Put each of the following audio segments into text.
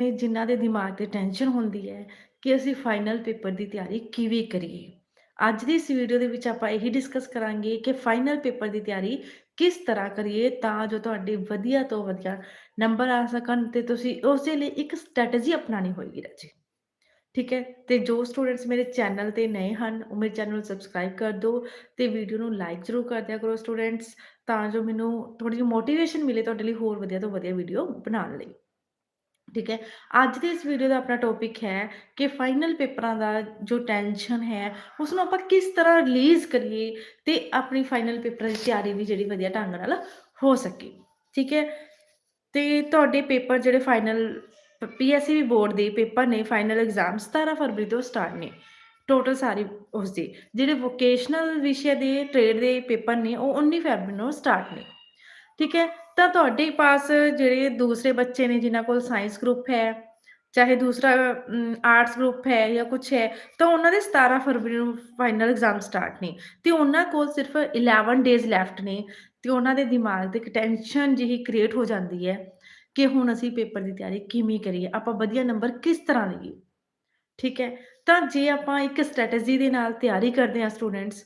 ਨੇ ਜਿਨ੍ਹਾਂ ਦੇ ਦਿਮਾਗ ਤੇ ਟੈਨਸ਼ਨ ਹੁੰਦੀ ਹੈ ਕਿ ਅਸੀਂ ਫਾਈਨਲ ਪੇਪਰ ਦੀ ਤਿਆਰੀ ਕਿਵੇਂ ਕਰੀਏ। ਅੱਜ ਦੀ ਇਸ ਵੀਡੀਓ ਦੇ ਵਿੱਚ ਆਪਾਂ ਇਹੀ ਡਿਸਕਸ ਕਰਾਂਗੇ ਕਿ ਫਾਈਨਲ ਪੇਪਰ ਦੀ ਤਿਆਰੀ ਕਿਸ ਤਰ੍ਹਾਂ ਕਰੀਏ ਤਾਂ ਜੋ ਤੁਹਾਡੇ ਵਧੀਆ ਤੋਂ ਵਧੀਆ ਨੰਬਰ ਆ ਸਕਣ ਤੇ ਤੁਸੀਂ ਉਸ ਲਈ ਇੱਕ ਸਟ੍ਰੈਟਜੀ ਅਪਣਾਉਣੀ ਹੋਏਗੀ ਰਾਜੇ। ਠੀਕ ਹੈ? ਤੇ ਜੋ ਸਟੂਡੈਂਟਸ ਮੇਰੇ ਚੈਨਲ ਤੇ ਨਏ ਹਨ, ਉਹ ਮੇਰੇ ਚੈਨਲ ਨੂੰ ਸਬਸਕ੍ਰਾਈਬ ਕਰ ਦਿਓ ਤੇ ਵੀਡੀਓ ਨੂੰ ਲਾਈਕ ਜ਼ਰੂਰ ਕਰ ਦਿਆ ਕਰੋ ਸਟੂਡੈਂਟਸ ਤਾਂ ਜੋ ਮੈਨੂੰ ਥੋੜੀ ਜਿਹੀ ਮੋਟੀਵੇਸ਼ਨ ਮਿਲੇ ਤੁਹਾਡੇ ਲਈ ਹੋਰ ਵਧੀਆ ਤੋਂ ਵਧੀਆ ਵੀਡੀਓ ਬਣਾਉਣ ਲਈ। ਠੀਕ ਹੈ? ਅੱਜ ਦੇ ਇਸ ਵੀਡੀਓ ਦਾ ਆਪਣਾ ਟੌਪਿਕ ਹੈ ਕਿ ਫਾਈਨਲ ਪੇਪਰਾਂ ਦਾ ਜੋ ਟੈਨਸ਼ਨ ਹੈ, ਉਸ ਨੂੰ ਆਪਾਂ ਕਿਸ ਤਰ੍ਹਾਂ ਰਿਲੀਜ਼ ਕਰੀਏ ਤੇ ਆਪਣੀ ਫਾਈਨਲ ਪੇਪਰਾਂ ਦੀ ਤਿਆਰੀ ਵੀ ਜਿਹੜੀ ਵਧੀਆ ਢੰਗ ਨਾਲ ਹੋ ਸਕੇ। ਠੀਕ ਹੈ? ਤੇ ਤੁਹਾਡੇ ਪੇਪਰ ਜਿਹੜੇ ਫਾਈਨਲ ਪ ਪੀਐਸਸੀਬੀ ਬੋਰਡ ਦੇ ਪੇਪਰ ਨੇ ਫਾਈਨਲ ਐਗਜ਼ਾਮ 17 ਫਰਵਰੀ ਤੋਂ ਸਟਾਰਟ ਨੇ। ਟੋਟਲ ਸਾਰੇ ਉਸਦੇ। ਜਿਹੜੇ ਵੋਕੇਸ਼ਨਲ ਵਿਸ਼ੇ ਦੇ ਟ੍ਰੇਡ ਦੇ ਪੇਪਰ ਨੇ ਉਹ 19 ਫਰਵਰੀ ਨੂੰ ਸਟਾਰਟ ਨੇ। ਠੀਕ ਹੈ? ਤਾਂ ਤੁਹਾਡੇ ਪਾਸ ਜਿਹੜੇ ਦੂਸਰੇ ਬੱਚੇ ਨੇ ਜਿਨ੍ਹਾਂ ਕੋਲ ਸਾਇੰਸ ਗਰੁੱਪ ਹੈ, ਚਾਹੇ ਦੂਸਰਾ ਆਰਟਸ ਗਰੁੱਪ ਹੈ ਜਾਂ ਕੁਛ ਹੈ, ਤਾਂ ਉਹਨਾਂ ਦੇ 17 ਫਰਵਰੀ ਨੂੰ ਫਾਈਨਲ ਐਗਜ਼ਾਮ ਸਟਾਰਟ ਨੇ ਤੇ ਉਹਨਾਂ ਕੋਲ ਸਿਰਫ 11 ਡੇਜ਼ ਲੈਫਟ ਨੇ ਤੇ ਉਹਨਾਂ ਦੇ ਦਿਮਾਗ ਤੇ ਇੱਕ ਟੈਨਸ਼ਨ ਜਿਹੀ ਕ੍ਰੀਏਟ ਹੋ ਜਾਂਦੀ ਹੈ ਕਿ ਹੁਣ ਅਸੀਂ ਪੇਪਰ ਦੀ ਤਿਆਰੀ ਕਿਵੇਂ ਕਰੀਏ? ਆਪਾਂ ਵਧੀਆ ਨੰਬਰ ਕਿਸ ਤਰ੍ਹਾਂ ਲਈਏ? ਠੀਕ ਹੈ? ਤਾਂ ਜੇ ਆਪਾਂ ਇੱਕ ਸਟ੍ਰੈਟਜੀ ਦੇ ਨਾਲ ਤਿਆਰੀ ਕਰਦੇ ਹਾਂ ਸਟੂਡੈਂਟਸ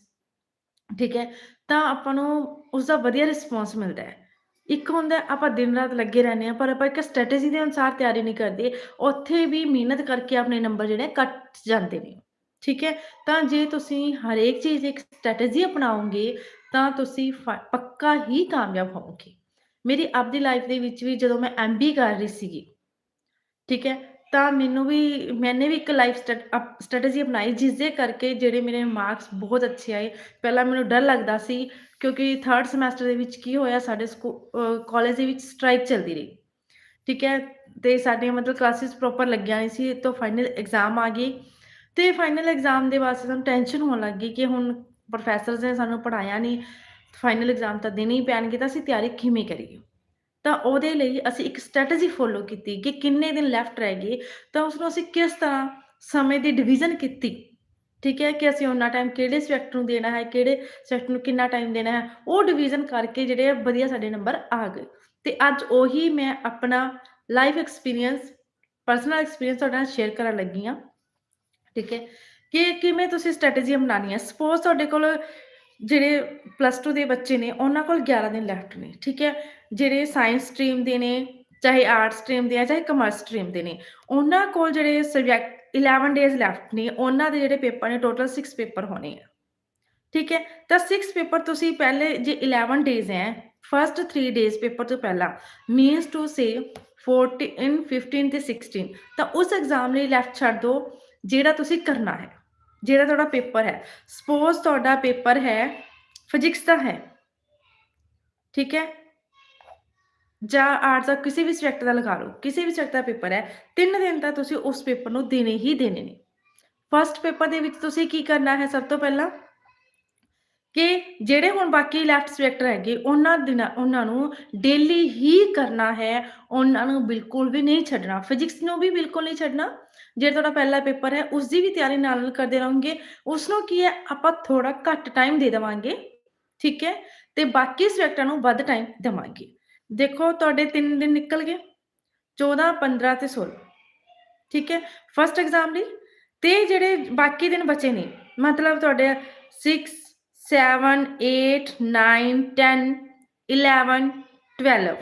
ਠੀਕ ਹੈ? ਤਾਂ ਆਪਾਂ ਨੂੰ ਉਸਦਾ ਵਧੀਆ ਰਿਸਪੌਂਸ ਮਿਲਦਾ ਹੈ। ਇੱਕ ਹੁੰਦਾ ਹੈ ਆਪਾਂ ਦਿਨ ਰਾਤ ਲੱਗੇ ਰਹਿੰਦੇ ਹਾਂ ਪਰ ਆਪਾਂ ਇੱਕ ਸਟ੍ਰੈਟਜੀ ਦੇ ਅਨੁਸਾਰ ਤਿਆਰੀ ਨਹੀਂ ਕਰਦੇ, ਉੱਥੇ ਵੀ ਮਿਹਨਤ ਕਰਕੇ ਆਪਣੇ ਨੰਬਰ ਜਿਹੜੇ ਕੱਟ ਜਾਂਦੇ ਨੇ। ਠੀਕ ਹੈ? ਤਾਂ ਜੇ ਤੁਸੀਂ ਹਰੇਕ ਚੀਜ਼ ਇੱਕ ਸਟ੍ਰੈਟਜੀ ਅਪਣਾਓਗੇ ਤਾਂ ਤੁਸੀਂ ਫ ਪੱਕਾ ਹੀ ਕਾਮਯਾਬ ਹੋਵੋਗੇ। ਮੇਰੀ ਆਪਦੀ ਲਾਈਫ ਦੇ ਵਿੱਚ ਵੀ ਜਦੋਂ ਮੈਂ ਐਮਬੀਏ ਕਰ ਰਹੀ ਸੀਗੀ ਠੀਕ ਹੈ? ਤਾਂ ਮੈਨੂੰ ਵੀ ਮੈਨੇ ਵੀ ਇੱਕ ਲਾਈਫ ਸਟੈਟ ਅਪ ਸਟ੍ਰੈਟਜੀ ਅਪਣਾਈ ਜਿਸਦੇ ਕਰਕੇ ਜਿਹੜੇ ਮੇਰੇ ਮਾਰਕਸ ਬਹੁਤ ਅੱਛੇ ਆਏ। ਪਹਿਲਾਂ ਮੈਨੂੰ ਡਰ ਲੱਗਦਾ ਸੀ ਕਿਉਂਕਿ 3rd ਸਮੈਸਟਰ ਦੇ ਵਿੱਚ ਕੀ ਹੋਇਆ ਸਾਡੇ ਸਕੂ ਅ, ਕਾਲਜ ਦੇ ਵਿੱਚ ਸਟ੍ਰਾਈਕ ਚੱਲਦੀ ਰਹੀ। ਠੀਕ ਹੈ? ਤੇ ਸਾਡੀਆਂ ਮਤਲਬ ਕਲਾਸਿਸ ਪ੍ਰੋਪਰ ਲੱਗੀਆਂ ਨਹੀਂ ਸੀ ਤੋਂ ਫਾਈਨਲ ਐਗਜ਼ਾਮ ਆ ਗਈ ਤੇ ਫਾਈਨਲ ਐਗਜ਼ਾਮ ਦੇ ਵਾਸਤੇ ਸਾਨੂੰ ਟੈਨਸ਼ਨ ਹੋਣ ਲੱਗ ਗਈ ਕਿ ਹੁਣ ਪ੍ਰੋਫੈਸਰਸ ਨੇ ਸਾਨੂੰ ਪੜ੍ਹਾਇਆ ਨਹੀਂ, ਫਾਈਨਲ ਐਗਜ਼ਾਮ ਤਾਂ ਦੇਣੇ ਹੀ ਪੈਣਗੇ ਤਾਂ ਅਸੀਂ ਤਿਆਰੀ ਕਿਵੇਂ ਕਰੀਏ? ਤਾਂ ਉਹਦੇ ਲਈ ਅਸੀਂ ਇੱਕ ਸਟ੍ਰੈਟਜੀ ਫੋਲੋ ਕੀਤੀ ਕਿ ਕਿੰਨੇ ਦਿਨ ਲੈਫਟ ਰਹਿ ਗਏ ਤਾਂ ਉਸਨੂੰ ਅਸੀਂ ਕਿਸ ਤਰ੍ਹਾਂ ਸਮੇਂ ਦੀ ਡਿਵੀਜ਼ਨ ਕੀਤੀ। ਠੀਕ ਹੈ? ਕਿ ਅਸੀਂ ਓਨਾ ਟਾਈਮ ਕਿਹੜੇ ਸਬਜੈਕਟ ਨੂੰ ਦੇਣਾ ਹੈ, ਕਿਹੜੇ ਸਬਜੈਕਟ ਨੂੰ ਕਿੰਨਾ ਟਾਈਮ ਦੇਣਾ ਹੈ, ਉਹ ਡਿਵੀਜ਼ਨ ਕਰਕੇ ਜਿਹੜੇ ਵਧੀਆ ਸਾਡੇ ਨੰਬਰ ਆ ਗਏ। ਤੇ ਅੱਜ ਉਹੀ ਮੈਂ ਆਪਣਾ ਲਾਈਫ ਐਕਸਪੀਰੀਅੰਸ, ਪਰਸਨਲ ਐਕਸਪੀਰੀਅੰਸ ਤੁਹਾਡੇ ਨਾਲ ਸ਼ੇਅਰ ਕਰਨ ਲੱਗੀ ਹਾਂ। ਠੀਕ ਹੈ? ਕਿ ਕਿਵੇਂ ਤੁਸੀਂ ਸਟ੍ਰੈਟਜੀ ਅਪਣਾਉਣੀ ਹੈ। ਸਪੋਜ਼ ਤੁਹਾਡੇ ਕੋਲ ਜਿਹੜੇ ਪਲੱਸ 2 ਦੇ ਬੱਚੇ ਨੇ ਉਹਨਾਂ ਕੋਲ 11 ਦਿਨ ਲੈਫਟ ਨੇ। ਠੀਕ ਹੈ? ਜਿਹੜੇ ਸਾਇੰਸ ਸਟਰੀਮ ਦੇ ਨੇ, ਚਾਹੇ ਆਰਟਸ ਸਟਰੀਮ ਦੇ ਆ, ਚਾਹੇ ਕਮਰਸ ਸਟਰੀਮ ਦੇ ਨੇ, ਉਹਨਾਂ ਕੋਲ ਜਿਹੜੇ ਸਬਜੈਕਟ 11 ਡੇਜ਼ ਲੈਫਟ ਨੇ ਉਹਨਾਂ ਦੇ ਜਿਹੜੇ ਪੇਪਰ ਨੇ ਟੋਟਲ 6 ਪੇਪਰ ਹੋਣੇ ਆ। ਠੀਕ ਹੈ? ਤਾਂ 6 ਪੇਪਰ ਤੁਸੀਂ ਪਹਿਲੇ ਜੇ 11 ਡੇਜ਼ ਹੈ, ਫਸਟ 3 ਡੇਜ਼ ਪੇਪਰ ਤੋਂ ਪਹਿਲਾਂ ਮੀਨਸ ਟੂ ਸੇ 14, 15 ਤੇ 16 ਤਾਂ ਉਸ ਐਗਜ਼ਾਮ ਲਈ ਲੈਫਟ ਛੱਡ ਦਿਓ ਜਿਹੜਾ ਤੁਸੀਂ ਕਰਨਾ ਹੈ। ਜਿਹੜਾ ਤੁਹਾਡਾ ਪੇਪਰ ਹੈ। ਸਪੋਜ਼ ਤੁਹਾਡਾ ਪੇਪਰ ਹੈ ਫਿਜ਼ਿਕਸ ਦਾ ਹੈ। ਠੀਕ ਹੈ? ਜਾਂ ਆਰਟਸ ਦਾ ਕਿਸੇ ਵੀ ਸਬਜੈਕਟ ਦਾ ਲਗਾ ਲਓ, ਕਿਸੇ ਵੀ ਸਬਜੈਕਟ ਦਾ ਪੇਪਰ ਹੈ, ਤਿੰਨ ਦਿਨ ਤਾਂ ਤੁਸੀਂ ਉਸ ਪੇਪਰ ਨੂੰ ਦੇਣੇ ਹੀ ਦੇਣੇ ਨੇ। ਫਸਟ ਪੇਪਰ ਦੇ ਵਿੱਚ ਤੁਸੀਂ ਕੀ ਕਰਨਾ ਹੈ ਸਭ ਤੋਂ ਪਹਿਲਾਂ ਕਿ ਜਿਹੜੇ ਹੁਣ ਬਾਕੀ ਲੈਫਟ ਸਬਜੈਕਟ ਰਹਿ ਗਏ ਉਹਨਾਂ ਦਿਨਾਂ ਉਹਨਾਂ ਨੂੰ ਡੇਲੀ ਹੀ ਕਰਨਾ ਹੈ, ਉਹਨਾਂ ਨੂੰ ਬਿਲਕੁਲ ਵੀ ਨਹੀਂ ਛੱਡਣਾ। ਫਿਜ਼ਿਕਸ ਨੂੰ ਵੀ ਬਿਲਕੁਲ ਨਹੀਂ ਛੱਡਣਾ। ਜਿਹੜਾ ਤੁਹਾਡਾ ਪਹਿਲਾ ਪੇਪਰ ਹੈ ਉਸ ਦੀ ਵੀ ਤਿਆਰੀ ਨਾਲ-ਨਾਲ ਕਰਦੇ ਰਹੋਗੇ। ਉਸਨੂੰ ਕੀ ਹੈ ਆਪਾਂ ਥੋੜਾ ਘੱਟ ਟਾਈਮ ਦੇ ਦੇਵਾਂਗੇ। ਠੀਕ ਹੈ? ਤੇ ਬਾਕੀ ਸਬਜੈਕਟਾਂ ਨੂੰ ਵੱਧ ਟਾਈਮ ਦੇਵਾਂਗੇ। ਦੇਖੋ ਤੁਹਾਡੇ 3 ਦਿਨ ਨਿਕਲ ਗਏ 14, 15 ਤੇ 16 ਠੀਕ ਹੈ? ਫਸਟ ਐਗਜ਼ਾਮ ਲਈ ਤੇ ਜਿਹੜੇ ਬਾਕੀ ਦਿਨ ਬਚੇ ਨੇ ਮਤਲਬ ਤੁਹਾਡੇ 6, 7, 8, 9, 10, 11, 12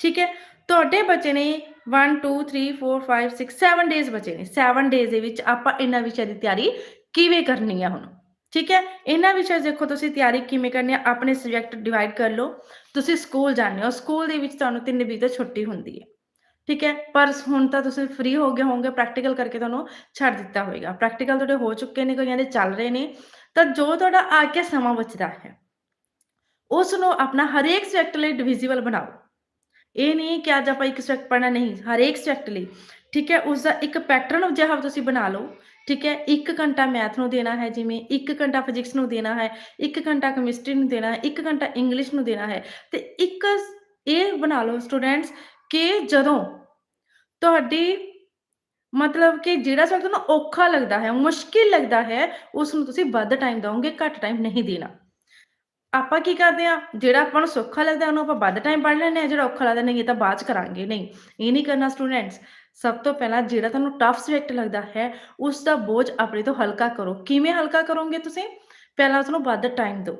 ਠੀਕ ਹੈ? ਤੁਹਾਡੇ ਬਚੇ ਨੇ 1, 2, 3, 4, 5, 6, 7 ਡੇਜ਼ ਬਚੇ ਨੇ। 7 ਡੇਜ਼ ਦੇ ਵਿੱਚ ਆਪਾਂ ਇਹਨਾਂ ਵਿਸ਼ਿਆਂ ਦੀ ਤਿਆਰੀ ਕਿਵੇਂ ਕਰਨੀ ਆ ਹੁਣ? ਠੀਕ ਹੈ? ਇਹਨਾਂ ਵਿਸ਼ੇ ਦੇਖੋ ਤੁਸੀਂ ਤਿਆਰੀ ਕਿਵੇਂ ਕਰਨੀ ਹੈ ਆਪਣੇ ਸਬਜੈਕਟ ਡਿਵਾਈਡ ਕਰ ਲਓ। ਤੁਸੀਂ ਸਕੂਲ ਜਾਂਦੇ ਹੋ, ਸਕੂਲ ਦੇ ਵਿੱਚ ਤੁਹਾਨੂੰ 3 ਵਜੇ ਤੋਂ ਛੁੱਟੀ ਹੁੰਦੀ ਹੈ। ਠੀਕ ਹੈ? ਪਰ ਹੁਣ ਤਾਂ ਤੁਸੀਂ ਫ੍ਰੀ ਹੋ ਗਏ ਹੋਵੋਗੇ ਪ੍ਰੈਕਟੀਕਲ ਕਰਕੇ ਤੁਹਾਨੂੰ ਛੱਡ ਦਿੱਤਾ ਹੋਏਗਾ। ਪ੍ਰੈਕਟੀਕਲ ਤੁਹਾਡੇ ਹੋ ਚੁੱਕੇ ਨੇ, ਕਈਆਂ ਦੇ ਚੱਲ ਰਹੇ ਨੇ। ਤਾਂ ਜੋ ਤੁਹਾਡਾ ਆ ਕੇ ਸਮਾਂ ਬਚਦਾ ਹੈ ਉਸ ਨੂੰ ਆਪਣਾ ਹਰੇਕ ਸਬਜੈਕਟ ਲਈ ਡਿਵੀਜ਼ੀਬਲ ਬਣਾਓ। ਇਹ ਨਹੀਂ ਕਿ ਅੱਜ ਆਪਾਂ ਇੱਕ ਸਬਜੈਕਟ ਪੜ੍ਹਨਾ ਨਹੀਂ, ਹਰੇਕ ਸਬਜੈਕਟ ਲਈ ਠੀਕ ਹੈ? ਉਸਦਾ ਇੱਕ ਪੈਟਰਨ ਜਿਹਾ ਤੁਸੀਂ ਬਣਾ ਲਓ। ਠੀਕ ਹੈ? 1 ਘੰਟਾ ਮੈਥ ਨੂੰ ਦੇਣਾ ਹੈ ਜਿਵੇਂ, 1 ਘੰਟਾ ਫਿਜ਼ਿਕਸ ਨੂੰ ਦੇਣਾ ਹੈ, 1 ਘੰਟਾ ਕੈਮਿਸਟਰੀ ਨੂੰ ਦੇਣਾ ਹੈ, 1 ਘੰਟਾ ਇੰਗਲਿਸ਼ ਨੂੰ ਦੇਣਾ ਹੈ ਤੇ ਇੱਕ ਇਹ ਬਣਾ ਲਓ ਸਟੂਡੈਂਟਸ ਕਿ ਜਦੋਂ ਤੁਹਾਡੀ ਮਤਲਬ ਕਿ ਜਿਹੜਾ ਸਬਜੈਕਟ ਤੁਹਾਨੂੰ ਔਖਾ ਲੱਗਦਾ ਹੈ, ਮੁਸ਼ਕਿਲ ਲੱਗਦਾ ਹੈ, ਉਸ ਨੂੰ ਤੁਸੀਂ ਵੱਧ ਟਾਈਮ ਦਿਓਗੇ, ਘੱਟ ਟਾਈਮ ਨਹੀਂ ਦੇਣਾ। ਆਪਾਂ ਕੀ ਕਰਦੇ ਆ ਜਿਹੜਾ ਆਪਾਂ ਨੂੰ ਸੌਖਾ ਲੱਗਦਾ ਉਹਨੂੰ ਆਪਾਂ ਵੱਧ ਟਾਈਮ ਪੜ੍ਹ ਲੈਂਦੇ ਆ, ਜਿਹੜਾ ਔਖਾ ਲੱਗਦਾ ਨਹੀਂ ਇਹ ਤਾਂ ਬਾਅਦ 'ਚ ਕਰਾਂਗੇ, ਨਹੀਂ, ਇਹ ਨਹੀਂ ਕਰਨਾ ਸਟੂਡੈਂਟਸ। ਸਭ ਤੋਂ ਪਹਿਲਾਂ ਜਿਹੜਾ ਤੁਹਾਨੂੰ ਟਫ ਸਬਜੈਕਟ ਲੱਗਦਾ ਹੈ, ਉਸ ਦਾ ਬੋਝ ਆਪਣੇ ਤੋਂ ਹਲਕਾ ਕਰੋ। ਕਿਵੇਂ ਹਲਕਾ ਕਰੋਗੇ ਤੁਸੀਂ? ਪਹਿਲਾਂ ਉਸਨੂੰ ਵੱਧ ਟਾਈਮ ਦਿਓ।